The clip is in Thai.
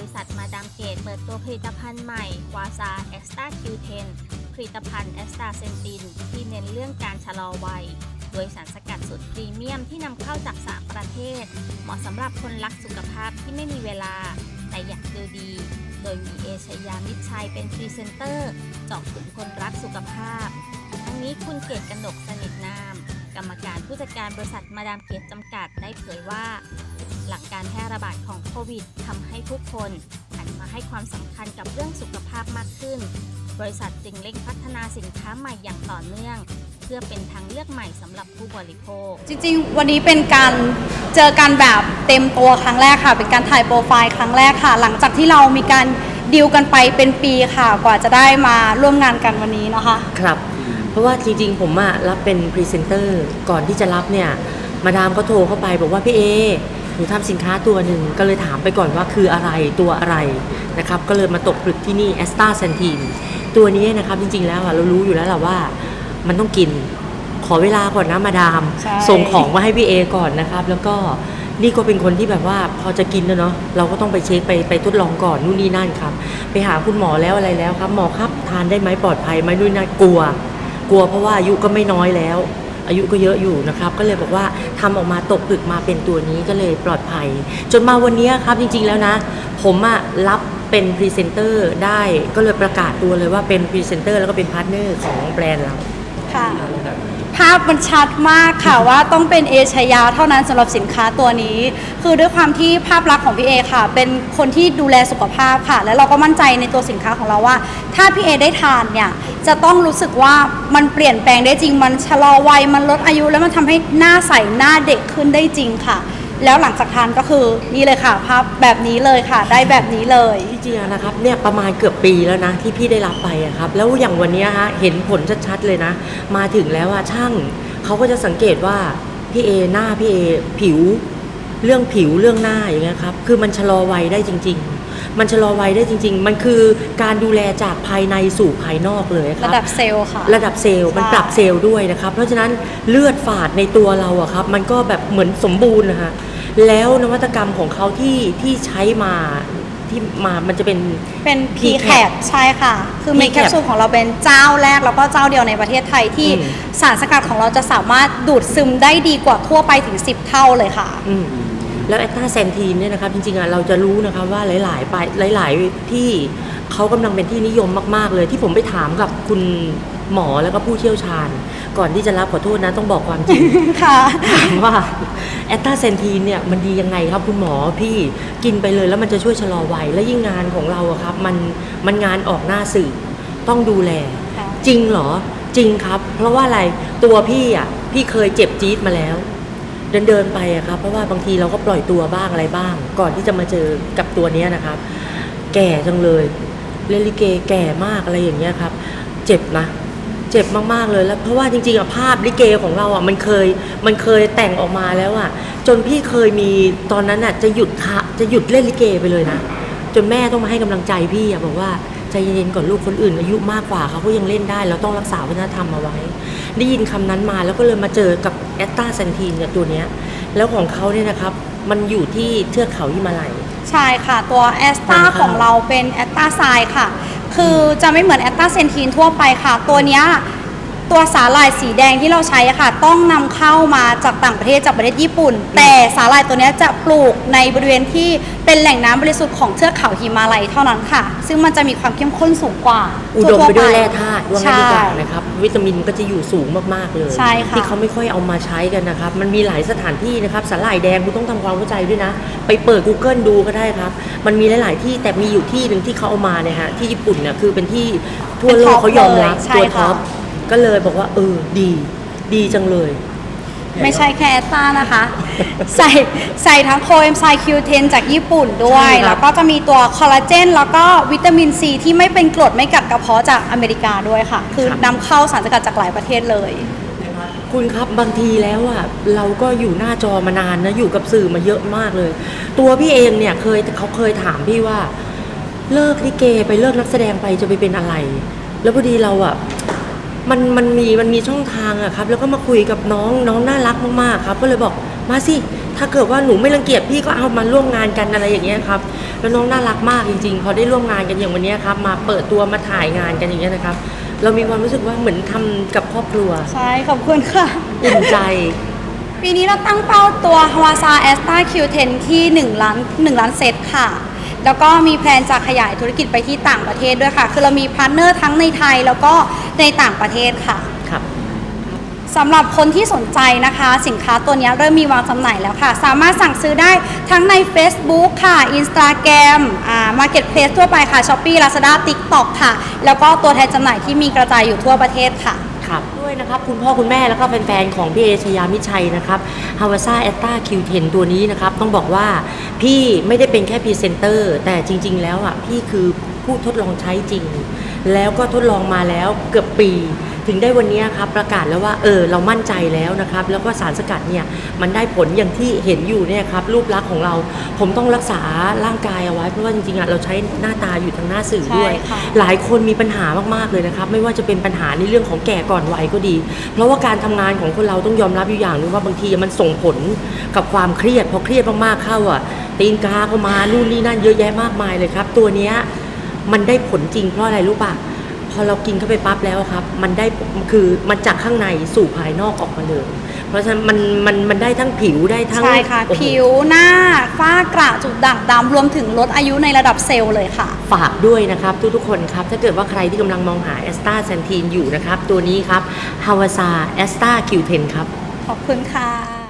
ริษัทมาดามเกตเปิดตัวผลิตภัณฑ์ใหม่วาซาเอ็กซ์ตาคิวเทนผลิตภัณฑ์แอสตาเซนติน ที่เน้นเรื่องการชะลอวัย โดยสารสกัดสุดพรีเมียมที่นำเข้าจากสามประเทศ เหมาะสำหรับคนรักสุขภาพที่ไม่มีเวลา แต่อยากดูดี โดยมีเอชยามิชัยเป็นพรีเซนเตอร์เจาะกลุ่มคนรักสุขภาพ ทั้งนี้คุณเกตกนกสนิทนาม กรรมการผู้จัดการบริษัทมาดามเกตจำกัดได้เผยว่า หลังการแพร่ระบาดของโควิดทำให้ผู้คนหันมาให้ความสำคัญกับเรื่องสุขภาพมากขึ้น บริษัทจึงเร่งพัฒนาสินค้าใหม่อย่างต่อเนื่อง เพื่อเป็นทางเลือกใหม่สำหรับผู้บริโภค จริงๆ วันนี้เป็นการเจอกันแบบเต็มตัวครั้งแรกค่ะ เป็นการถ่ายโปรไฟล์ครั้งแรกค่ะ หลังจากที่เรามีการดีลกันไปเป็นปีค่ะ กว่าจะได้มาร่วมงานกันวันนี้นะคะ ครับเพ ราะว่าจริงๆ ผมอะรับเป็นพรีเซนเตอร์ก่อนที่จะรับเนี่ยมาดามก็โทรเข้าไปบอกว่าพี่เอหนูทำสินค้าตัวหนึ่งก็เลยถามไปก่อนว่าคืออะไรตัวอะไรนะครับก็เลยมาตกผลึกที่นี่แอสตาเซนทีนตัวนี้นะครับจริงๆแล้วอะเรารู้อยู่แล้วแหละว่ามันต้องกินขอเวลาก่อนนะมาดาม ใช่ ส่งของมาให้พี่เอก่อนนะครับ แล้วก็นี่ก็เป็นคนที่แบบว่าพอจะกินแล้วเนาะเราก็ต้องไปเช็คไปไปทดลองก่อนนู่นนี่นั่นครับ ไปหาคุณหมอแล้วอะไรแล้วครับ หมอครับทานได้ไหมปลอดภัยไหมนู่นนั่นกลัว กลัวเพราะว่าอายุก็ไม่น้อยแล้ว อายุก็เยอะอยู่นะครับ ก็เลยบอกว่าทำออกมาตกผลึกมาเป็นตัวนี้ก็เลยปลอดภัย จนมาวันนี้ครับจริงๆแล้วนะ ผมอะรับเป็นพรีเซนเตอร์ได้ก็เลยประกาศตัวเลยว่าเป็นพรีเซนเตอร์แล้วก็เป็นพาร์ทเนอร์ของแบรนด์เราค่ะ ภาพมันชัดมากค่ะว่าต้องเป็นเอชยาเท่านั้นสำหรับสินค้าตัวนี้ คือด้วยความที่ภาพลักษณ์ของพี่เอค่ะ เป็นคนที่ดูแลสุขภาพค่ะ แล้วเราก็มั่นใจในตัวสินค้าของเราว่า ถ้าพี่เอได้ทานเนี่ยจะต้องรู้สึกว่ามันเปลี่ยนแปลงได้จริง มันชะลอวัยมันลดอายุ แล้วมันทำให้หน้าใสหน้าเด็กขึ้นได้จริงค่ะ แล้วหลังจากทานก็คือนี่เลยค่ะภาพแบบนี้เลยค่ะ ได้แบบนี้เลยที่จริงอะนะครับเนี่ยประมาณเกือบปีแล้วนะที่พี่ได้รับไปอะครับ แล้วอย่างวันเนี้ยฮะเห็นผลชัดๆเลยนะ มาถึงแล้วอะช่างเขาก็จะสังเกตว่าพี่เอหน้าพี่เอผิว เรื่องผิวเรื่องหน้าอย่างเงี้ยครับ คือมันชะลอวัยได้จริง ๆ มันชะลอวัยได้จริง ๆ มันคือการดูแลจากภายในสู่ภายนอกเลยครัระบดับเซลล์ค่ะ ระดับเซลล์มันใช่ปรับเซลล์ด้วยนะครับ เพราะฉะนั้นเลือดฝาดในตัวเราอะครับ มันก็แบบเหมือนสมบูรณ์นะฮะแล้วนวัตกรรมของเขาที่ที่ใช้มาที่มา มันจะเป็น เป็น p c P-CAP a p ใช่ค่ะ คือเม P-CAP คแคปซูลของเราเป็นเจ้าแรก แล้วก็เจ้าเดียวในประเทศไทยที่อืมสารสกัดของเราจะสามารถดูดซึมได้ดีกว่าทั่วไปถึง 10 เท่าเลยค่ะอืม แล้วแอตตาแซนทีนเนี่ยนะครับจริงๆอะเราจะรู้นะครับว่าหลายๆไปหลาย ๆ ที่เขากำลังเป็นที่นิยมมากๆ เลยที่ผมไปถามกับคุณหมอแล้วก็ผู้เชี่ยวชาญ ก่อนที่จะรับขอโทษนะต้องบอกความจริงค่ะถามว่าแอตตาเซนทีนเนี่ยมันดียังไงครับคุณหมอพี่กินไปเลยแล้วมันจะช่วยชะลอวัยและยิ่งงานของเราอะครับมันมันงานออกหน้าสื่อต้องดูแลค่ะจริงเหรอจริงครับ เพราะว่าอะไรตัวพี่อะพี่เคยเจ็บจี๊ดมาแล้วเดินเดินๆไปอะครับเพราะว่าบางทีเราก็ปล่อยตัวบ้างอะไรบ้าง ก่อนที่จะมาเจอกับตัวเนี้ยนะครับ แก่จังเลยเล่นลิเกแก่มากอะไรอย่างเงี้ยครับ เจ็บนะ เจ็บมากๆเลยแล้วเพราะว่าจริงๆอะภาพลิเกของเราอะมันเคยมันเคยแต่งออกมาแล้วอะจนพี่เคยมีตอนนั้นอะจะหยุดคะจะหยุดเล่นลิเกไปเลยนะ จนแม่ต้องมาให้กำลังใจพี่อะบอกว่าใจเย็นๆก่อนลูกคนอื่น อายุมากกว่าเขาก็ยังเล่นได้ เราต้องรักษาวัฒนธรรมเอาไว้ ได้ยินคำนั้นมาแล้วก็เลยมาเจอกับแอตตาเซนทีนเนี่ยตัวเนี้ยแล้วของเขาเนี่ยนะครับ มันอยู่ที่เทือกเขาฮิมาลัย ใช่ค่ะตัวแอสตาอ่าฮะของเราเป็นแอสตาไซค่ะ คือจะไม่เหมือนแอสตาเซนทีนทั่วไปค่ะ ตัวเนี้ย ตัวสาหร่ายสีแดงที่เราใช้อะค่ะ ต้องนำเข้ามาจากต่างประเทศจากประเทศญี่ปุ่น แต่สาหร่ายตัวเนี้ยจะปลูกในบริเวณที่เป็นแหล่งน้ำบริสุทธิ์ของเทือกเขาหิมาลัยเท่านั้นค่ะ ซึ่งมันจะมีความเข้มข้นสูงกว่าอุดมทั่ไปๆด้วยแร่ธาตุว่างั้นดีกว่าใช่ นะครับ วิตามินก็จะอยู่สูงมากๆเลยใช่ค่ะ ที่เขาไม่ค่อยเอามาใช้กันนะครับ มันมีหลายสถานที่นะครับสาหร่ายแดงคุณต้องทำความเข้าใจด้วยนะ ไปเปิด Google ดูก็ได้ครับ มันมีหลาย ๆ ที่แต่มีอยู่ที่หนึ่งที่เขาเอามาเนี่ยฮะที่ญี่ปุ่นเนี่ยคือเป็นที่ทั่วโลกเขายอมรับใช่ตัวท็ค่ะอป ก็เลยบอกว่าเออดี ดีจังเลย ไม่ใช่แค่แอสตานะคะ ใส่ใส่ทั้งโคเอนไซม์คิวเทนจากญี่ปุ่นด้วย ใช่ครับ แล้วก็จะมีตัวคอลลาเจนแล้วก็วิตามินซีที่ไม่เป็นกรดไม่กัดกระเพาะจากอเมริกาด้วยค่ะ คือนำเข้าสารสกัดจากหลายประเทศเลย คุณครับบางทีแล้วอะเราก็อยู่หน้าจอมานานนะอยู่กับสื่อมาเยอะมากเลย ตัวพี่เองเนี่ยเคยเขาเคยถามพี่ว่า เลิกลิเกไปเลิกนักแสดงไปจะไปเป็นอะไร แล้วพอดีเราอะ มันมันมีมันมีช่องทางอะครับ แล้วก็มาคุยกับน้องน้องน่ารักมากๆครับ ก็เลยบอกมาสิถ้าเกิดว่าหนูไม่รังเกียจพี่ก็เอามาร่วมงานกันอะไรอย่างเงี้ยครับแล้วน้องน่ารักมากจริงๆพอได้ร่วมงานกันอย่างวันเนี้ยครับมาเปิดตัวมาถ่ายงานกันอย่างเงี้ยนะครับ เรามีความรู้สึกว่าเหมือนทำกับครอบครัวใช่ขอบคุณค่ะอุ่นใจปีนี้เราตั้งเป้าตัวฮวาซาแอสตา Q10 ที่1ล้าน1ล้านเซตค่ะ แล้วก็มีแพลนจะขยายธุรกิจไปที่ต่างประเทศด้วยค่ะ คือเรามีพาร์ทเนอร์ทั้งในไทยแล้วก็ในต่างประเทศค่ะ ครับ สำหรับคนที่สนใจนะคะ สินค้าตัวนี้เริ่มมีวางจำหน่ายแล้วค่ะ สามารถสั่งซื้อได้ทั้งใน Facebook ค่ะ Instagram อ่า Marketplace ทั่วไปค่ะ Shopee Lazada TikTok ค่ะ แล้วก็ตัวแทนจำหน่ายที่มีกระจายอยู่ทั่วประเทศค่ะครับ ด้วยนะครับ คุณพ่อคุณแม่แล้วก็แฟนๆของพี่เอชยามิชัยนะครับฮาวาซ่าแอตตาคิวเทนตัวนี้นะครับ ต้องบอกว่าพี่ไม่ได้เป็นแค่พรีเซนเตอร์ แต่จริง ๆ แล้วอะพี่คือผู้ทดลองใช้จริง แล้วก็ทดลองมาแล้วเกือบปี ถึงได้วันนี้ครับประกาศแล้วว่าเออเรามั่นใจแล้วนะครับ แล้วก็สารสกัดเนี่ยมันได้ผลอย่างที่เห็นอยู่เนี่ยครับรูปลักษณ์ของเราผมต้องรักษาร่างกายเอาไว้เพราะว่าจริงๆอะเราใช้หน้าตาอยู่ทางหน้าสื่อด้วยใช่ค่ะหลายคนมีปัญหามากๆเลยนะครับไม่ว่าจะเป็นปัญหาในเรื่องของแก่ก่อนวัยก็ดี เพราะว่าการทำงานของคนเราต้องยอมรับอยู่อย่างหนึงว่าบางทีมันส่งผลกับความเครียดพอเครียดมากๆเข้าอะตีนกาก็มานู่นนี่นั่นเยอะแยะมากมายเลยครับ ตัวเนี้ยมันได้ผลจริงเพราะอะไรรู้ป่ะ พอเรากินเข้าไปปั๊บแล้วครับ มันได้คือมันจากข้างในสู่ภายนอกออกมาเลยเพราะฉะนั้นมันมันมันได้ทั้งผิวได้ทั้งใช่ค่ะโอ้โหผิวหน้าฝ้ากระจุดด่างดำรวมถึงลดอายุในระดับเซลล์เลยค่ะ ฝากด้วยนะครับ ทุกๆคนครับ ถ้าเกิดว่าใครที่กำลังมองหาแอสตาเซนทีนอยู่นะครับ ตัวนี้ครับฮาวาซาแอสตาคิวเทนครับ ขอบคุณค่ะ